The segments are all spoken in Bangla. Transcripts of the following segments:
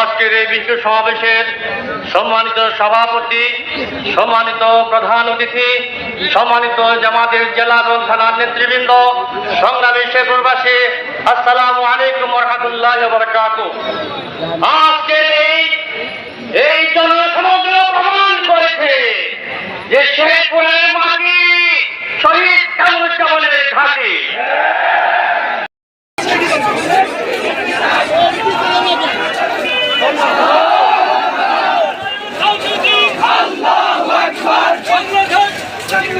আজকের এই বিশ্ব সমাবেশের সম্মানিত সভাপতি, সম্মানিত প্রধান অতিথি, সম্মানিত জামাতের জেলা এবং থানার নেতৃবৃন্দ, সংগ্রামী শেখরবাসী আসসালামু আলাইকুম রহমতুল্লাহ বরকাত আজকের এই এই জনসমগ্র প্রমাণ করেছে যে শেখপুরের মাটি শহীদ কামরুজ্জামানের ঘাটে। Tell you.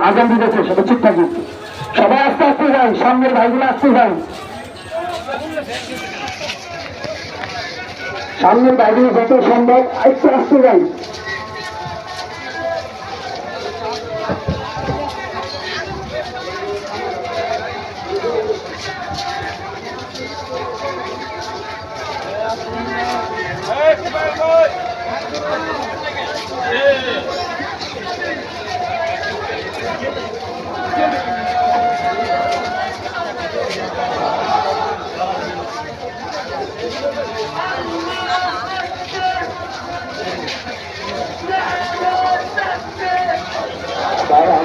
আমার দিতেছে সবাই আস্তে আস্তে যাই সামনের ভাইগুলো আসতে যাই সামনের বাইরে যত সম্ভব, একটু আসতে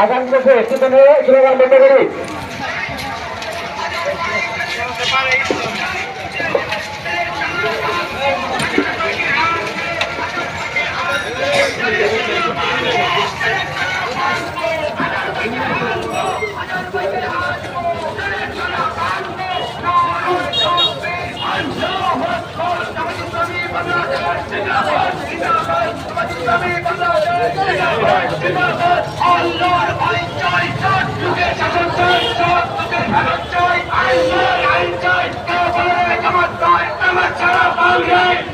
আগাম দিতেছে একটু স্লোগান বন্ধ করি। আল্লাহর আইন চাই সৎ যুগের শাসন চাই সৎ যুগের ভারত চাই আল্লাহর আইন চাই কাফের জামাত চাই জামাত ছাড়া বাংলায়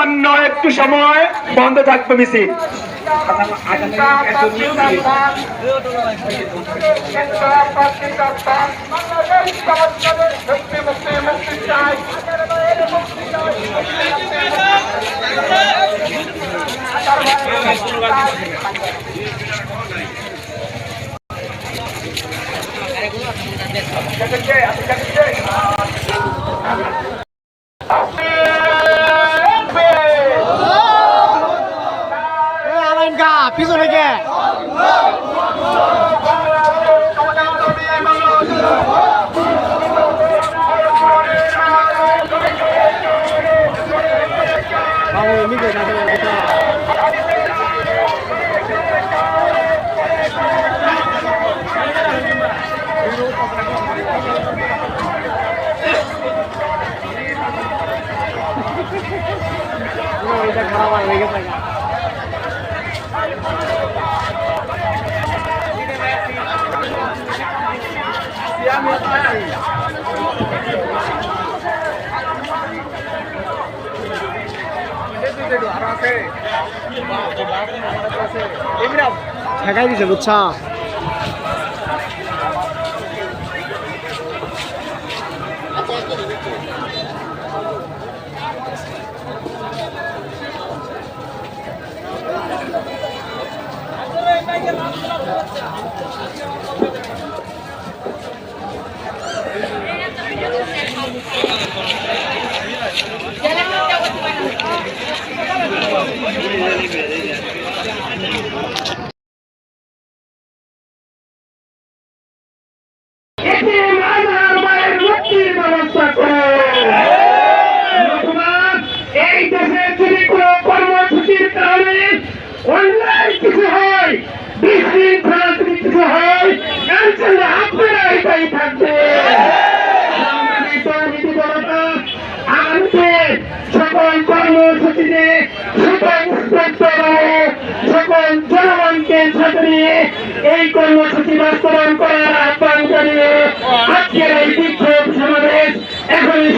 সামান্য একটু সময় বন্ধ থাকবে মিছিল। চাই ঠেকাই দিছে বুঝছা বিশৃঙ্খলা কিছু হয় এর জন্য আপনারা এটাই থাকবে আগামীতে সকল কর্মসূচিতে সকল সকল জনগণকে সাথে নিয়ে এই কর্মসূচি বাস্তবায়ন করার আহ্বান জানিয়ে আজকের এই বিক্ষোভ সমাবেশ এখনই